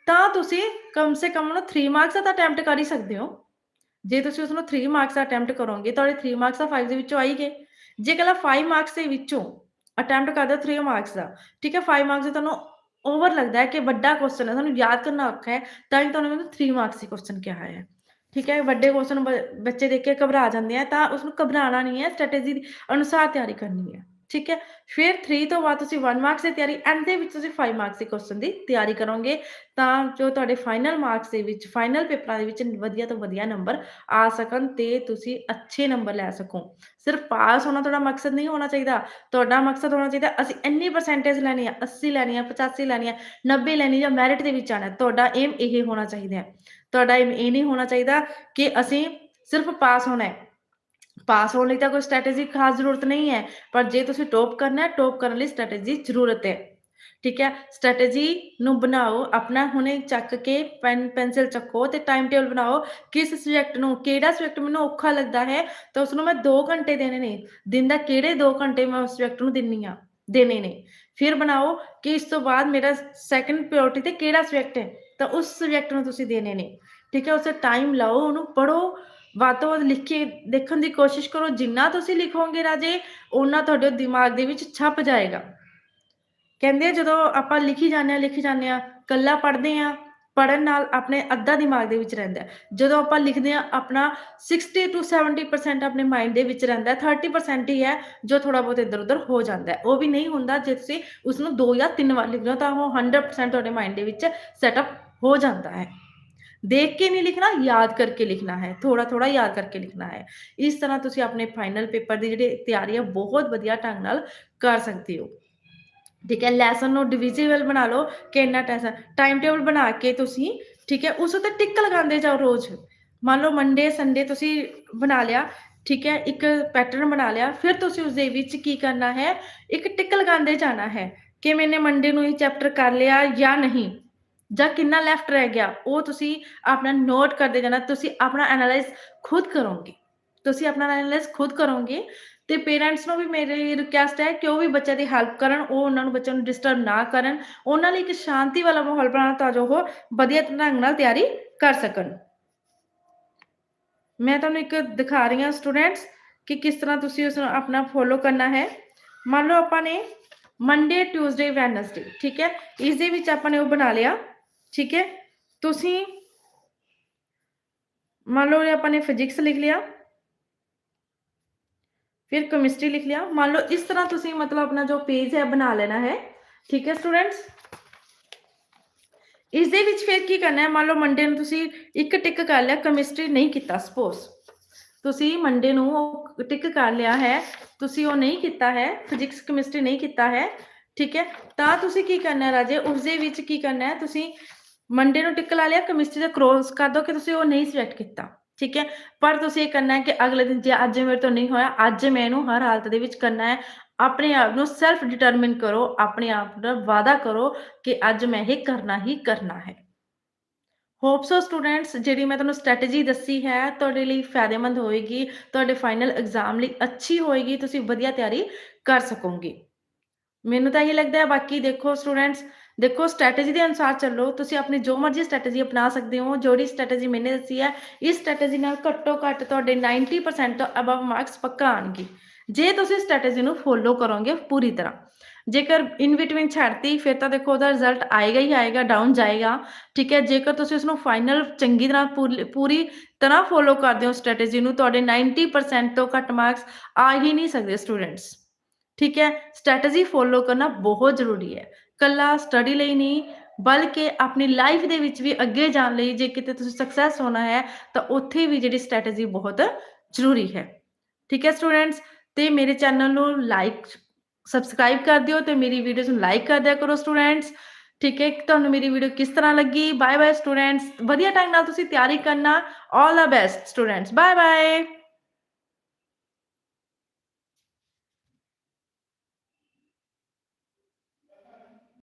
ਤਾਂ ਤੁਸੀਂ ਕਮ ਸੇ ਕਮ ਉਹਨੂੰ 3 ਮਾਰਕਸ ਦਾ ਅਟੈਂਪਟ ਕਰ ਹੀ ਸਕਦੇ ਹੋ। ਜੇ ਤੁਸੀਂ ਉਸ ਨੂੰ 3 ਮਾਰਕਸ ਦਾ ਅਟੈਂਪਟ ਕਰੋਗੇ ਤੁਹਾਡੇ 3 ਮਾਰਕਸ ਦਾ 5 ਦੇ ਵਿੱਚੋਂ ਆਈ ਗਏ। ਜੇ ਕੱਲਾ 5 ਮਾਰਕਸ ਦੇ ਵਿੱਚੋਂ ਅਟੈਂਪਟ ਕਰਦਾ ਹੋ 3 ਮਾਰਕਸ ਦਾ। ਠੀਕ ਹੈ 5 ਮਾਰਕਸ ਦਾ ਤੁਹਾਨੂੰ ਓਵਰ ਲੱਗਦਾ ਹੈ ਕਿ ਵੱਡਾ ਕੁਐਸਚਨ ਹੈ, ਤੁਹਾਨੂੰ ਯਾਦ ਕਰਨਾ ਔਖਾ ਹੈ, ਤਾਂ ਹੀ ਤੁਹਾਨੂੰ ਮੈਨੂੰ 3 ਮਾਰਕਸ ਦੀ ਕੁਐਸਚਨ ਕਿਹਾ ਹੈ। ਠੀਕ ਹੈ, ਵੱਡੇ ਕੁਐਸਚਨ ਬੱਚੇ ਦੇਖ ਕੇ ਘਬਰਾ ਜਾਂਦੇ ਆ, ਤਾਂ ਉਸ ਨੂੰ ਘਬਰਾਉਣਾ ਨਹੀਂ ਹੈ ਸਟ੍ਰੈਟੇਜੀ ਅਨੁਸਾਰ ਤਿਆਰੀ ਕਰਨੀ ਹੈ। ਠੀਕ ਹੈ? ਫਿਰ 3 ਤੋਂ ਬਾਅਦ ਤੁਸੀਂ 1 ਮਾਰਕਸ ਦੀ ਤਿਆਰੀ ਐਂਡ ਦੇ ਵਿੱਚ ਤੁਸੀਂ 5 ਮਾਰਕਸ ਦੇ ਕੁਐਸਚਨ ਦੀ ਤਿਆਰੀ ਕਰੋਗੇ। ਤਾਂ ਜੋ ਤੁਹਾਡੇ ਫਾਈਨਲ ਮਾਰਕਸ ਦੇ ਵਿੱਚ ਫਾਈਨਲ ਪੇਪਰਾਂ ਦੇ ਵਿੱਚ ਵਧੀਆ ਤੋਂ ਵਧੀਆ ਨੰਬਰ ਆ ਸਕਣ ਤੇ ਤੁਸੀਂ ਅੱਛੇ ਨੰਬਰ ਲੈ ਸਕੋ। ਸਿਰਫ ਪਾਸ ਹੋਣਾ ਤੁਹਾਡਾ ਮਕਸਦ ਨਹੀਂ ਹੋਣਾ ਚਾਹੀਦਾ। ਤੁਹਾਡਾ ਮਕਸਦ ਹੋਣਾ ਚਾਹੀਦਾ, ਅਸੀਂ ਇੰਨੀ ਪਰਸੈਂਟੇਜ ਲੈਣੀ ਆ 80 ਲੈਣੀ ਆ 85 ਲੈਣੀ ਆ 90 ਲੈਣੀ ਜਾਂ ਮੈਰਿਟ ਦੇ ਵਿੱਚ ਆਣਾ ਤੁਹਾਡਾ ਏਮ ਇਹ ਹੋਣਾ ਚਾਹੀਦਾ ਹੈ। ਤੁਹਾਡਾ ਏਮ ਇਹ ਨਹੀਂ ਹੋਣਾ ਚਾਹੀਦਾ ਕਿ ਅਸੀਂ ਸਿਰਫ ਪਾਸ ਹੋਣਾ ਹੈ। ਪਾਸ ਹੋਣ ਲਈ ਤਾਂ ਕੋਈ ਸਟ੍ਰੈਟੇਜੀ ਖਾਸ ਜ਼ਰੂਰਤ ਨਹੀਂ ਹੈ, ਪਰ ਜੇ ਤੁਸੀਂ ਟੌਪ ਕਰਨਾ ਹੈ ਟੌਪ ਕਰਨ ਲਈ ਸਟ੍ਰੈਟੇਜੀ ਜ਼ਰੂਰਤ ਹੈ। ਠੀਕ ਹੈ ਸਟ੍ਰੈਟੇਜੀ ਨੂੰ ਬਣਾਓ, ਆਪਣਾ ਹੁਣੇ ਚੱਕ ਕੇ ਪੈਨ ਪੈਨਸਿਲ ਚੱਕੋ ਤੇ ਟਾਈਮ ਟੇਬਲ ਬਣਾਓ, ਕਿਸ ਸਬਜੈਕਟ ਨੂੰ, ਕਿਹੜਾ ਸਬਜੈਕਟ ਮੈਨੂੰ ਔਖਾ ਲੱਗਦਾ ਹੈ, ਤਾਂ ਉਸ ਨੂੰ ਮੈਂ 2 ਘੰਟੇ ਦੇਣੇ ਨੇ। ਦਿਨ ਦਾ ਕਿਹੜੇ 2 ਘੰਟੇ ਮੈਂ ਉਸ ਸਬਜੈਕਟ ਨੂੰ ਦਿੰਨੀ ਆ ਦੇਣੇ ਨੇ। ਫਿਰ ਬਣਾਓ ਕਿ ਇਸ ਤੋਂ ਬਾਅਦ ਮੇਰਾ ਸੈਕੰਡ ਪ੍ਰਾਇੋਰਟੀ ਤੇ ਕਿਹੜਾ ਸਬਜੈਕਟ ਹੈ, ਤਾਂ ਉਸ ਸਬਜੈਕਟ ਨੂੰ ਤੁਸੀਂ ਦੇਣੇ ਨੇ। ਠੀਕ ਹੈ, ਉਸੇ ਟਾਈਮ ਲਾਓ, ਉਹਨੂੰ ਪੜੋ ਵੱਧ ਤੋਂ ਵੱਧ ਲਿਖ ਕੇ ਦੇਖਣ ਦੀ ਕੋਸ਼ਿਸ਼ ਕਰੋ। ਜਿੰਨਾ ਤੁਸੀਂ ਲਿਖੋਗੇ ਰਾਜੇ ਉਹਨਾਂ ਤੁਹਾਡੇ ਦਿਮਾਗ ਦੇ ਵਿੱਚ ਛਪ ਜਾਏਗਾ। ਕਹਿੰਦੇ ਜਦੋਂ ਆਪਾਂ ਲਿਖੀ ਜਾਂਦੇ ਆ ਲਿਖੀ ਜਾਂਦੇ ਆ ਕੱਲਾ ਪੜ੍ਹਦੇ ਆ ਪੜਨ ਨਾਲ ਆਪਣੇ ਅੱਧਾ ਦਿਮਾਗ ਦੇ ਵਿੱਚ ਰਹਿੰਦਾ ਜਦੋਂ ਆਪਾਂ ਲਿਖਦੇ ਆ ਆਪਣਾ 60 ਟੂ 70% ਆਪਣੇ ਮਾਈਂਡ ਦੇ ਵਿੱਚ ਰਹਿੰਦਾ ਹੈ 30% ਹੀ ਹੈ, ਜੋ ਥੋੜਾ ਬਹੁਤ ਇੱਧਰ ਉੱਧਰ ਹੋ ਜਾਂਦਾ ਉਹ ਵੀ ਨਹੀਂ ਹੁੰਦਾ, ਜੇ ਤੁਸੀਂ ਉਸ ਨੂੰ 2 ਜਾਂ ਤਿੰਨ ਵਾਰ ਲਿਖਦੇ ਹੋ, ਤਾਂ ਉਹ 100% ਤੁਹਾਡੇ ਮਾਈਂਡ ਦੇ ਵਿੱਚ ਸੈਟਅਪ ਹੋ ਜਾਂਦਾ ਹੈ। ਦੇਖ ਕੇ ਨਹੀਂ ਲਿਖਣਾ, ਯਾਦ ਕਰਕੇ ਲਿਖਣਾ ਹੈ ਥੋੜਾ ਥੋੜਾ ਯਾਦ ਕਰਕੇ ਲਿਖਣਾ ਹੈ। ਇਸ ਤਰ੍ਹਾਂ ਤੁਸੀਂ ਆਪਣੇ ਫਾਈਨਲ ਪੇਪਰ ਦੀ ਜਿਹੜੀ ਤਿਆਰੀ ਹੈ ਬਹੁਤ ਵਧੀਆ ਢੰਗ ਨਾਲ ਕਰ ਸਕਦੇ ਹੋ। ਠੀਕ ਹੈ ਲੈਸਨ ਨੂੰ ਡਿਵੀਜ਼ੀਬਲ ਬਣਾ ਲਓ ਕਿ ਇੰਨਾ ਟੈਸਨ ਟਾਈਮ ਟੇਬਲ ਬਣਾ ਕੇ ਤੁਸੀਂ, ਠੀਕ ਹੈ, ਉਸ ਉੱਤੇ ਟਿਕ ਲਗਾਉਂਦੇ ਜਾਓ ਰੋਜ਼। ਮੰਨ ਲਓ ਮੰਡੇ ਸੰਡੇ ਤੁਸੀਂ ਬਣਾ ਲਿਆ, ਠੀਕ ਹੈ, ਇੱਕ ਪੈਟਰਨ ਬਣਾ ਲਿਆ, ਫਿਰ ਤੁਸੀਂ ਉਸ ਦੇ ਵਿੱਚ ਕੀ ਕਰਨਾ ਹੈ, ਇੱਕ ਟਿਕ ਲਗਾਉਂਦੇ ਜਾਣਾ ਹੈ ਕਿ ਮੈਨੇ ਮੰਡੇ ਨੂੰ ਇਹ ਚੈਪਟਰ ਕਰ ਲਿਆ ਜਾਂ ਨਹੀਂ। ਜਾਂ ਕਿੰਨਾ ਲੈਫਟ ਰਹਿ ਗਿਆ, ਉਹ ਤੁਸੀਂ ਆਪਣਾ ਨੋਟ ਕਰਦੇ ਜਾਣਾ, ਤੁਸੀਂ ਆਪਣਾ ਐਨਾਲਾਈਜ਼ ਖੁਦ ਕਰੋਗੇ। ਤੁਸੀਂ ਆਪਣਾ ਐਨਾਲਾਈਜ਼ ਖੁਦ ਕਰੋਗੇ ਤੇ ਪੇਰੈਂਟਸ ਨੂੰ ਵੀ ਮੇਰੀ ਰਿਕੁਐਸਟ ਹੈ ਕਿ ਉਹ ਵੀ ਬੱਚਿਆਂ ਦੀ ਹੈਲਪ ਕਰਨ, ਉਹ ਉਹਨਾਂ ਨੂੰ ਬੱਚਿਆਂ ਨੂੰ ਡਿਸਟਰਬ ਨਾ ਕਰਨ, ਉਹਨਾਂ ਲਈ ਇੱਕ ਸ਼ਾਂਤੀ ਵਾਲਾ ਮਾਹੌਲ ਬਣਾਉਣ ਤਾਂ ਜੋ ਉਹ ਵਧੀਆ ਢੰਗ ਨਾਲ ਤਿਆਰੀ ਕਰ ਸਕਣ। ਮੈਂ ਤੁਹਾਨੂੰ ਇੱਕ ਦਿਖਾ ਰਹੀ ਹਾਂ ਸਟੂਡੈਂਟਸ ਕਿ ਕਿਸ ਤਰ੍ਹਾਂ ਤੁਸੀਂ ਉਸ ਨੂੰ ਆਪਣਾ ਫੋਲੋ ਕਰਨਾ ਹੈ। ਮੰਨ ਲਓ ਆਪਾਂ ਨੇ ਮੰਡੇ ਟਿਊਜ਼ਡੇ ਵੈਨਸਡੇ ਠੀਕ ਹੈ? ਇਸ ਦੇ ਵਿੱਚ ਆਪਾਂ ਨੇ ਉਹ ਬਣਾ ਲਿਆ। ਠੀਕ ਹੈ? ਤੁਸੀਂ ਮੰਨ ਲਓ ਇਹ ਆਪਾਂ ਨੇ ਫਿਜ਼ਿਕਸ ਲਿਖ ਲਿਆ। ਫਿਰ ਕੈਮਿਸਟਰੀ ਲਿਖ ਲਿਆ। ਮੰਨ ਲਓ ਇਸ ਤਰ੍ਹਾਂ ਤੁਸੀਂ ਮਤਲਬ ਆਪਣਾ ਜੋ ਪੇਜ ਹੈ ਬਣਾ ਲੈਣਾ ਹੈ। ਠੀਕ ਹੈ ਸਟੂਡੈਂਟਸ ਇਸ ਦੇ ਵਿੱਚ ਫਿਰ ਕੀ ਕਰਨਾ ਹੈ? ਮੰਨ ਲਓ ਮੰਡੇ ਨੂੰ ਤੁਸੀਂ ਇੱਕ ਟਿਕ ਕਰ ਲਿਆ ਕੈਮਿਸਟਰੀ ਨਹੀਂ ਕੀਤਾ ਸਪੋਜ਼ ਤੁਸੀਂ ਮੰਡੇ ਨੂੰ ਉਹ ਟਿਕ ਕਰ ਲਿਆ ਹੈ, ਤੁਸੀਂ ਉਹ ਨਹੀਂ ਕੀਤਾ ਹੈ ਫਿਜ਼ਿਕਸ ਕੈਮਿਸਟਰੀ ਨਹੀਂ ਕੀਤਾ ਹੈ। ਠੀਕ ਹੈ? ਤਾਂ ਤੁਸੀਂ ਕੀ ਕਰਨਾ ਰਾਜੇ? ਉਸ ਦੇ ਵਿੱਚ ਕੀ ਕਰਨਾ ਹੈ? ਤੁਸੀਂ ਮੰਡੇ ਨੂੰ ਟਿਕ ਲਾ ਲਿਆ, ਕੈਮਿਸਟਰੀ ਦਾ ਕ੍ਰੋਸ ਕਰ ਦੋ ਕਿ ਤੁਸੀਂ ਉਹ ਨਹੀਂ ਸਿਲੈਕਟ ਕੀਤਾ। ਠੀਕ ਹੈ? ਪਰ ਤੁਸੀਂ ਇਹ ਕਰਨਾ ਹੈ ਕਿ ਅਗਲੇ ਦਿਨ ਜੇ ਅੱਜ ਮੇਰੇ ਤੋਂ ਨਹੀਂ ਹੋਇਆ, ਅੱਜ ਮੈਂ ਇਹਨੂੰ ਹਰ ਹਾਲਤ ਦੇ ਵਿੱਚ ਕਰਨਾ ਹੈ। ਆਪਣੇ ਆਪ ਨੂੰ ਸੈਲਫ ਡਿਟਰਮਿਨ ਕਰੋ, ਆਪਣੇ ਆਪ ਦਾ ਵਾਅਦਾ ਕਰੋ ਕਿ ਅੱਜ ਮੈਂ ਇਹ ਕਰਨਾ ਹੀ ਕਰਨਾ ਹੈ। ਹੋਪ ਸੋ ਸਟੂਡੈਂਟਸ ਜਿਹੜੀ ਮੈਂ ਤੁਹਾਨੂੰ ਸਟ੍ਰੈਟਜੀ ਦੱਸੀ ਹੈ, ਤੁਹਾਡੇ ਲਈ ਫਾਇਦੇਮੰਦ ਹੋਏਗੀ, ਤੁਹਾਡੇ ਫਾਈਨਲ ਐਗਜ਼ਾਮ ਲਈ ਅੱਛੀ ਹੋਏਗੀ, ਤੁਸੀਂ ਵਧੀਆ ਤਿਆਰੀ ਕਰ ਸਕੋਗੇ। ਮੈਨੂੰ ਤਾਂ ਇਹ ਲੱਗਦਾ ਹੈ, ਬਾਕੀ ਦੇਖੋ ਸਟੂਡੈਂਟਸ ਦੇਖੋ ਸਟ੍ਰੈਟਜੀ ਦੇ ਅਨੁਸਾਰ ਚੱਲੋ, ਤੁਸੀਂ ਆਪਣੀ ਜੋ ਮਰਜ਼ੀ ਸਟ੍ਰੈਟਜੀ ਅਪਣਾ ਸਕਦੇ ਹੋ, ਜਿਹੜੀ ਸਟ੍ਰੈਟਜੀ ਮੈਨੇ ਦੱਸੀ ਹੈ, ਇਸ ਸਟ੍ਰੈਟਜੀ ਨਾਲ ਘੱਟੋ ਘੱਟ ਤੁਹਾਡੇ 90% ਤੋਂ ਅਬਵ ਮਾਰਕਸ ਪੱਕਾ ਆਣਗੇ। ਜੇ ਤੁਸੀਂ ਸਟ੍ਰੈਟਜੀ ਨੂੰ ਫੋਲੋ ਕਰੋਗੇ ਪੂਰੀ ਤਰ੍ਹਾਂ। ਜੇਕਰ ਇਨ ਬਿਟਵੀਨ ਛੱਡਤੀ, ਫਿਰ ਤਾਂ ਦੇਖੋ ਉਹਦਾ ਰਿਜ਼ਲਟ ਆਏਗਾ ਹੀ ਆਏਗਾ ਡਾਊਨ ਜਾਏਗਾ। ਠੀਕ ਹੈ, ਜੇਕਰ ਤੁਸੀਂ ਉਸ ਨੂੰ ਫਾਈਨਲ ਚੰਗੀ ਤਰ੍ਹਾਂ ਪੂਰੀ- ਪੂਰੀ ਤਰ੍ਹਾਂ ਫੋਲੋ ਕਰਦੇ ਹੋ ਸਟ੍ਰੈਟਜੀ ਨੂੰ, ਤੁਹਾਡੇ 90% ਤੋਂ ਘੱਟ ਮਾਰਕਸ ਆ ਹੀ ਨਹੀਂ ਸਕਦੇ ਸਟੂਡੈਂਟਸ ਠੀਕ ਹੈ ਸਟ੍ਰੈਟਜੀ ਫੋਲੋ ਕਰਨਾ ਬਹੁਤ ਜ਼ਰੂਰੀ ਹੈ। ਕੱਲਾ ਸਟੱਡੀ ਲਈ ਨਹੀਂ, ਬਲਕਿ ਆਪਣੀ ਲਾਈਫ ਦੇ ਵਿੱਚ ਵੀ ਅੱਗੇ ਜਾਣ ਲਈ ਜੇ ਕਿਤੇ ਤੁਸੀਂ ਸਕਸੈਸ ਹੋਣਾ ਹੈ, ਤਾਂ ਉੱਥੇ ਵੀ ਜਿਹੜੀ ਸਟ੍ਰੈਟਜੀ ਬਹੁਤ ਜ਼ਰੂਰੀ ਹੈ। ਠੀਕ ਹੈ ਸਟੂਡੈਂਟਸ ਤੇ ਮੇਰੇ ਚੈਨਲ ਨੂੰ ਲਾਈਕ ਸਬਸਕ੍ਰਾਈਬ ਕਰ ਦਿਓ ਤੇ ਮੇਰੀ ਵੀਡੀਓਜ਼ ਨੂੰ ਲਾਈਕ ਕਰ ਦਿਆ ਕਰੋ ਸਟੂਡੈਂਟਸ ਠੀਕ ਹੈ, ਤੁਹਾਨੂੰ ਮੇਰੀ ਵੀਡੀਓ ਕਿਸ ਤਰ੍ਹਾਂ ਲੱਗੀ? ਬਾਏ ਬਾਏ ਸਟੂਡੈਂਟਸ ਵਧੀਆ ਢੰਗ ਨਾਲ ਤੁਸੀਂ ਤਿਆਰੀ ਕਰਨਾ। All the best students bye bye